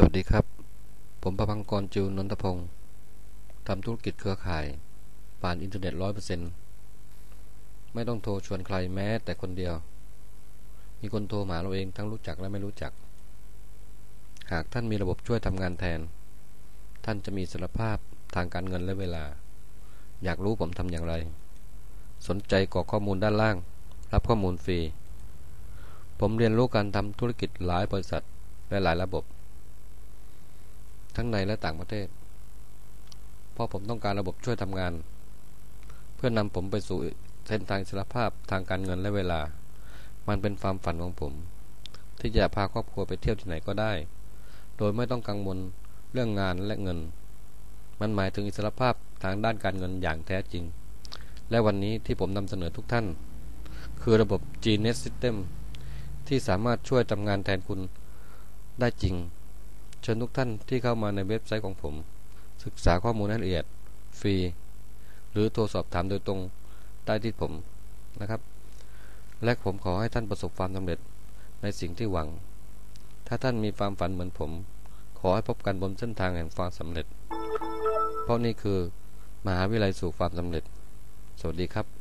สวัสดีครับ ผมประพังกรจูนนทพงศ์ทำธุรกิจเครือข่าย ผ่านอินเทอร์เน็ตร้อยเปอร์เซ็นไม่ต้องโทรชวนใครแม้แต่คนเดียว มีคนโทรมาเราเองทั้งรู้จักและไม่รู้จัก หากท่านมีระบบช่วยทำงานแทน ท่านจะมีสารภาพทางการเงินและเวลา อยากรู้ผมทำอย่างไร สนใจกรอกข้อมูลด้านล่าง รับข้อมูลฟรี ผมเรียนรู้การทำธุรกิจหลายบริษัทและหลายระบบ ทั้งในและต่างประเทศ เพราะผมต้องการระบบช่วยทำงาน เพื่อนำผมไปสู่เส้นทางอิสรภาพทางการเงินและเวลา มันเป็นความฝันของผม ที่จะพาครอบครัวไปเที่ยวที่ไหนก็ได้ โดยไม่ต้องกังวลเรื่องงานและเงิน มันหมายถึงอิสรภาพทางด้านการเงินอย่างแท้จริง และวันนี้ที่ผมนำเสนอทุกท่าน คือระบบ Gnet System ที่สามารถช่วยทำงานแทนคุณได้จริง เชิญทุกท่านที่เข้ามาในเว็บไซต์ของผม ศึกษาข้อมูลละเอียด ฟรี หรือโทรสอบถามโดยตรงได้ที่ผมนะครับ และผมขอให้ท่านประสบความสำเร็จในสิ่งที่หวัง ถ้าท่านมีความฝันเหมือนผม ขอให้พบกันบนเส้นทางแห่งความสำเร็จ เพราะนี่คือ มหาวิทยาลัยสู่ความสำเร็จ สวัสดีครับ